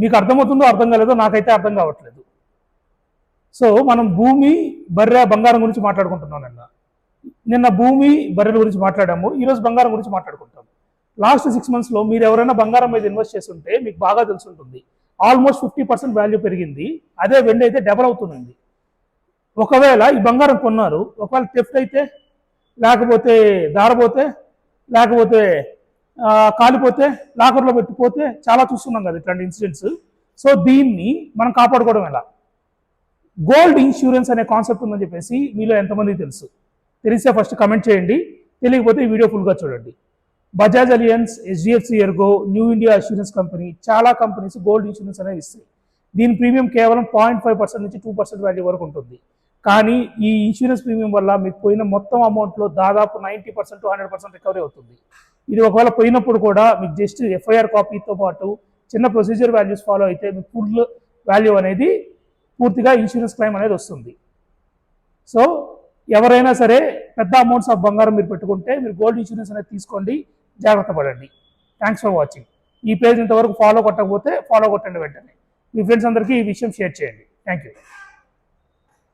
మీకు అర్థమవుతుందో అర్థం కాలేదో నాకైతే అర్థం కావట్లేదు. సో మనం భూమి బర్రె బంగారం గురించి మాట్లాడుకుంటున్నాం నిన్న. నిన్న భూమి బర్రెల గురించి మాట్లాడాము. ఈరోజు బంగారం గురించి మాట్లాడుకుంటాం. లాస్ట్ సిక్స్ మంత్స్లో మీరు ఎవరైనా బంగారం మీద ఇన్వెస్ట్ చేస్తుంటే మీకు బాగా తెలుసుంటుంది. ఆల్మోస్ట్ ఫిఫ్టీ పర్సెంట్ వాల్యూ పెరిగింది. అదే వెండి అయితే డబల్ అవుతుంది ఒకవేళ ఈ బంగారం కొన్నారు ఒకవేళ థెఫ్ట్ అయితే లేకపోతే దారపోతే లేకపోతే కాలిపోతే లాకర్లో పెట్టిపోతే చాలా చూస్తున్నాం కదా ఇట్లాంటి ఇన్సిడెంట్స్. సో దీన్ని మనం కాపాడుకోవడం ఎలా? గోల్డ్ ఇన్సూరెన్స్ అనే కాన్సెప్ట్ ఉందని చెప్పేసి మీలో ఎంతమంది తెలుసు? తెలిస్తే ఫస్ట్ కమెంట్ చేయండి. తెలియకపోతే ఈ వీడియో ఫుల్గా చూడండి. Bajaj Allianz HDFC ERGO New India Insurance Company చాలా కంపెనీస్ గోల్డ్ ఇన్సూరెన్స్ అనేది ఇస్తాయి. దీని ప్రీమియం కేవలం పాయింట్ ఫైవ్ పర్సెంట్ నుంచి టూ పర్సెంట్ వాల్యూ వరకు ఉంటుంది. కానీ ఈ ఇన్సూరెన్స్ ప్రీమియం వల్ల మీకు పోయిన మొత్తం అమౌంట్లో దాదాపు ninety percent hundred percent recovery అవుతుంది. ఇది ఒకవేళ పోయినప్పుడు కూడా మీకు జస్ట్ ఎఫ్ఐఆర్ కాపీతో పాటు చిన్న ప్రొసీజర్ వాల్యూస్ ఫాలో అయితే మీకు ఫుల్ వాల్యూ అనేది పూర్తిగా ఇన్సూరెన్స్ క్లైమ్ అనేది వస్తుంది. సో ఎవరైనా సరే పెద్ద అమౌంట్స్ ఆఫ్ బంగారం మీరు పెట్టుకుంటే మీరు గోల్డ్ ఇన్సూరెన్స్ అనేది తీసుకోండి జాగ్రత్త పడండి. థ్యాంక్స్ ఫర్ వాచింగ్ ఈ పేజ్ ఇంతవరకు ఫాలో కొట్టకపోతే ఫాలో కొట్టండి వెంటనే. మీ ఫ్రెండ్స్ అందరికీ ఈ విషయం షేర్ చేయండి. Thank you